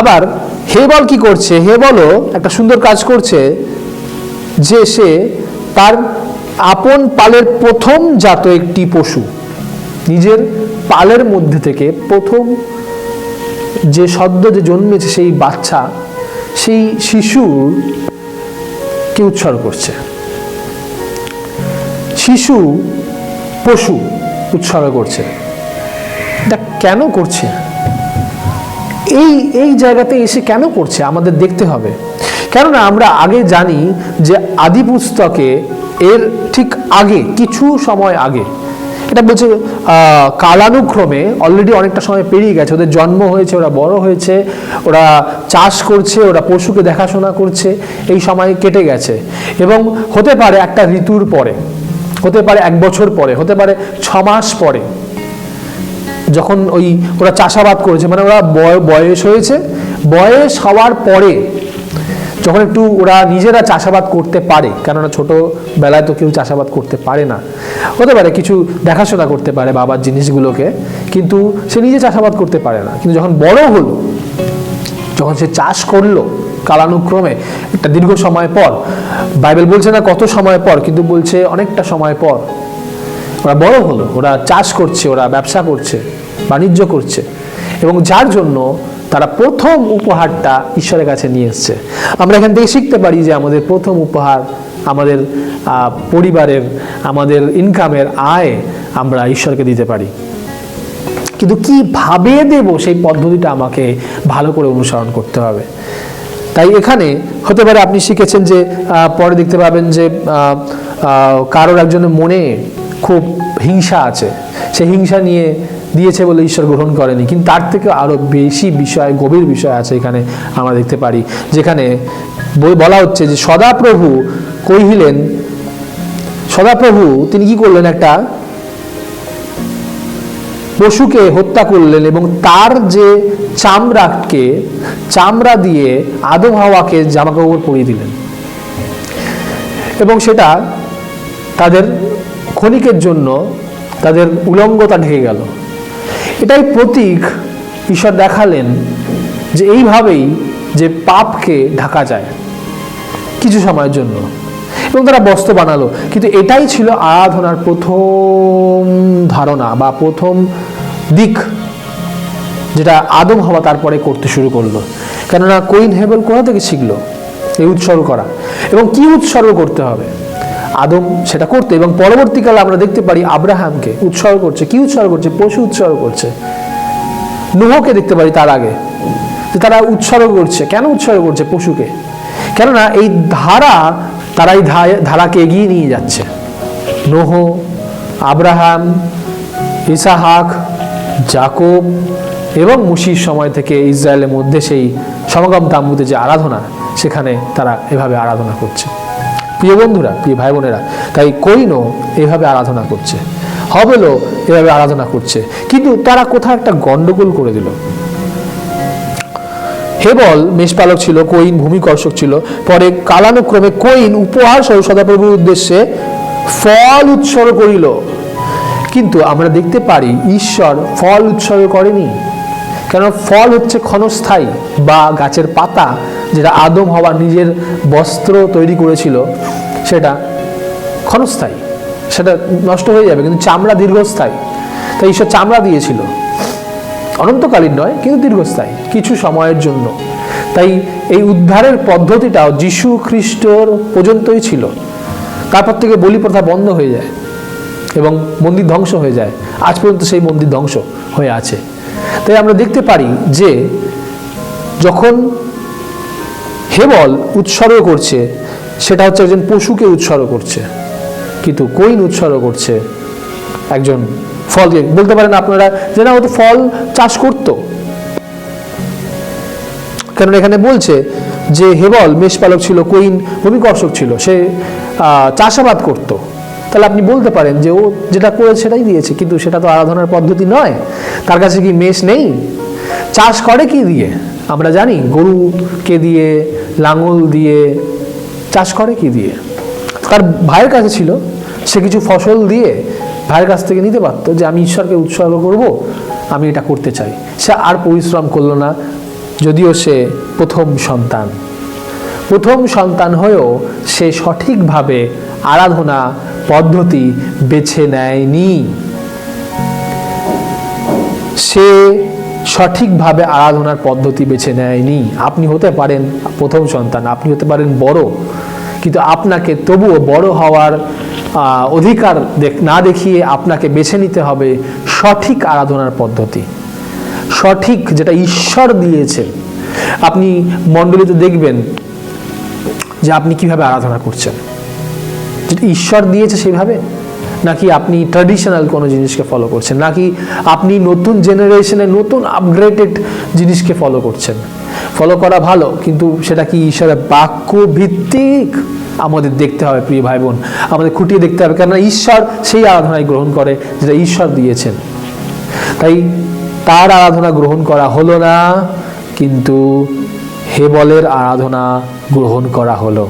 আবার হেবল কি করছে? হে হেবলও একটা সুন্দর কাজ করছে যে সে তার আপন পালের প্রথম জাত একটি পশু, নিজের পালের মধ্যে থেকে প্রথম যে সদ্য যে জন্মেছে সেই বাচ্চা, সেই শিশুকে উৎসর্গ করছে? শিশু, পশু উৎসর্গ করছে। কেন করছে? এই এই জায়গাতে এসে কেন করছে? আমাদের দেখতে হবে। কেননা আমরা আগে জানি যে আদি পুস্তকে এর ঠিক আগে, কিছু সময় আগে, এটা বলছে কালানুক্রমে অলরেডি অনেকটা সময় পেরিয়ে গেছে। ওদের জন্ম হয়েছে, ওরা বড় হয়েছে, ওরা চাষ করছে, ওরা পশুকে দেখাশোনা করছে, এই সময় কেটে গেছে। এবং হতে পারে একটা ঋতুর পরে, হতে পারে এক বছর পরে, হতে পারে ছ মাস পরে যখন ওই ওরা চাষাবাদ করেছে মানে ওরা বয়- বয়স হয়েছে, বয়স হওয়ার পরে যখন একটু ওরা নিজেরা চাষাবাদ করতে পারে, কেননা ছোটোবেলায় তো কেউ চাষাবাদ করতে পারে না। হতে পারে কিছু দেখাশোনা করতে পারে বাবার জিনিসগুলোকে, কিন্তু সে নিজে চাষাবাদ করতে পারে না। কিন্তু যখন বড় হলো, যখন সে চাষ করল কালানুক্রমে, একটা দীর্ঘ সময় পর, বাইবেল বলছে না কত সময় পর, কিন্তু বলছে অনেকটা সময় পর, ওরা বড় হলো, ওরা চাষ করছে, ওরা ব্যবসা করছে। বাণিজ্য করছে এবং যার জন্য তারা প্রথম উপহারটা ঈশ্বরের কাছে নিয়ে এসছে। আমরা এখান থেকে শিখতে পারি যে আমাদের প্রথম উপহার আমাদের পরিবারের, আমাদের ইনকামের আয় আমরা ঈশ্বরকে দিতে পারি। কিন্তু কীভাবে দেব সেই পদ্ধতিটা আমাকে ভালো করে অনুসরণ করতে হবে। তাই এখানে হতে পারে আপনি শিখেছেন যে পরে দেখতে পাবেন যে কারোর একজনের মনে খুব হিংসা আছে। সে হিংসা নিয়ে দিয়েছে বলে ঈশ্বর গ্রহণ করেনি। কিন্তু তার থেকে আরও বেশি বিষয়, গভীর বিষয় আছে এখানে আমরা দেখতে পারি। যেখানে বলা হচ্ছে যে সদাপ্রভু কহিলেন, সদাপ্রভু তিনি কি করলেন একটা পশুকে হত্যা করলেন এবং তার যে চামড়াকে, চামড়া দিয়ে আদম হাওয়াকে জামা কাপড় পরিয়ে দিলেন। এবং সেটা তাদের ক্ষণিকের জন্য, তাদের উলঙ্গতা ঢেকে গেল। এটাই প্রতীক ঈশ্বর দেখালেন যে এইভাবেই যে পাপকে ঢাকা যায় কিছু সময়ের জন্য। এবং তারা বস্ত্র বানালো। কিন্তু এটাই ছিল আরাধনার প্রথম ধারণা বা প্রথম দিক যেটা আদম হওয়া তারপরে করতে শুরু করল। কেননা কোইন হেবেল কোথা থেকে শিখলো? এই উৎসর্গ করা। এবং কি উৎসর্গ করতে হবে? আদম সেটা করতে এবং পরবর্তীকালে আমরা দেখতে পারি আব্রাহামকে উৎসর্গ করছে। কি উৎসর্গ করছে? পশু উৎসর্গ করছে। নুহকে দেখতে পারি তার আগে। যে তারা উৎসর্গ করছে। কেন উৎসর্গ করছে পশুকে? কেননা এই ধারা তারা এই ধারাকে এগিয়ে নিয়ে যাচ্ছে। নোহ, আব্রাহাম, ইসাহাক, জাকব এবং মুশির সময় থেকে ইসরায়েলের মধ্যে সেই সমাগম তাম্বুতে যে আরাধনা, সেখানে তারা এভাবে আরাধনা করছে। প্রিয় বন্ধুরা, প্রিয় ভাই বোনেরা, তাই কইনও এভাবে আরাধনা করছে। হবেলও এভাবে আরাধনা করছে। কিন্তু তারা কোথাও একটা গন্ডগোল করে দিল? হেবল মেষপালক ছিল, কইন ভূমিকর্ষক ছিল। পরে কালানুক্রমে কইন উপহার স্বরূপ সদাপ্রভুর উদ্দেশ্যে ফল উৎসর্গ করিল। কিন্তু আমরা দেখতে পারি, ঈশ্বর ফল উৎসর্গ করেনি। কেন ফল হচ্ছে ক্ষণস্থায়ী বা গাছের পাতা যেটা আদম হওয়া নিজের বস্ত্র তৈরি করেছিল, সেটা ক্ষণস্থায়ী, সেটা নষ্ট হয়ে যাবে, কিন্তু চামড়া দীর্ঘস্থায়ী। তাই ঈশ্বর চামড়া দিয়েছিল। অনন্তকালীন নয়, কিন্তু দীর্ঘস্থায়ী, কিছু সময়ের জন্য। তাই এই উদ্ধারের পদ্ধতিটাও যিশু খ্রিস্টর পর্যন্তই ছিল। তারপর থেকে বলি প্রথা বন্ধ হয়ে যায় এবং মন্দির ধ্বংস হয়ে যায়। আজ পর্যন্ত সেই মন্দির ধ্বংস হয়ে আছে। তাই আমরা দেখতে পারি যে যখন হেবল উৎসর্গ করছে, সেটা হচ্ছে একজন পশুকে উৎসর্গ করছে, কিন্তু কইন উৎসর্গ করছে একজন ফল দিয়ে বলতে পারেন আপনারা যে না, ও তো ফল চাষ করতো। কারণ এখানে বলছে যে হেবল মেষপালক ছিল, কুইন ভূমিকর্ষক ছিল, সে চাষাবাদ করত। তাহলে আপনি বলতে পারেন যে ও যেটা করে সেটাই দিয়েছে, কিন্তু সেটা তো আরাধনার পদ্ধতি নয়। তার কাছে কি মেষ নেই? চাষ করে কি দিয়ে? আমরা জানি গরুকে দিয়ে, লাঙল দিয়ে, চাষ করে কি দিয়ে? তার ভাইয়ের কাছে ছিল, সে কিছু ফসল দিয়ে ভাইয়ের কাছ থেকে নিতে পারতো যে আমি ঈশ্বরকে উৎসর্গ করব, আমি এটা করতে চাই। সে আর পরিশ্রম করল না, যদিও সে প্রথম সন্তান। প্রথম সন্তান হয়েও সে সঠিকভাবে আরাধনা পদ্ধতি বেছে নেয়নি। সে সঠিকভাবে আরাধনার পদ্ধতি বেছে নেয়নি। আপনি হতে পারেন প্রথম সন্তান, আপনি হতে পারেন বড়, কিন্তু আপনাকে তবুও বড় হওয়ার অধিকার না দেখিয়ে আপনাকে বেছে নিতে হবে সঠিক আরাধনার পদ্ধতি। সঠিক যেটা ঈশ্বর দিয়েছে। আপনি মণ্ডলীতে দেখবেন যে আপনি কীভাবে আরাধনা করছেন। যেটা ঈশ্বর দিয়েছে সেভাবে? নাকি আপনি ট্র্যাডিশনাল কোনো জিনিসকে ফলো করছেন? নাকি আপনি নতুন জেনারেশনে নতুন আপগ্রেডেড জিনিসকে ফলো করছেন? ফলো করা ভালো, কিন্তু সেটা কি ঈশ্বরের বাক্য ভিত্তিক আমাদের দেখতে হবে, প্রিয় ভাই বোন আমাদের খুঁটিয়ে দেখতে হবে, কেননা ঈশ্বর সেই আরাধনায় গ্রহণ করে যেটা ঈশ্বর দিয়েছেন। তাই তার আরাধনা গ্রহণ করা হলো না, কিন্তু হেবলের আরাধনা গ্রহণ করা হলো।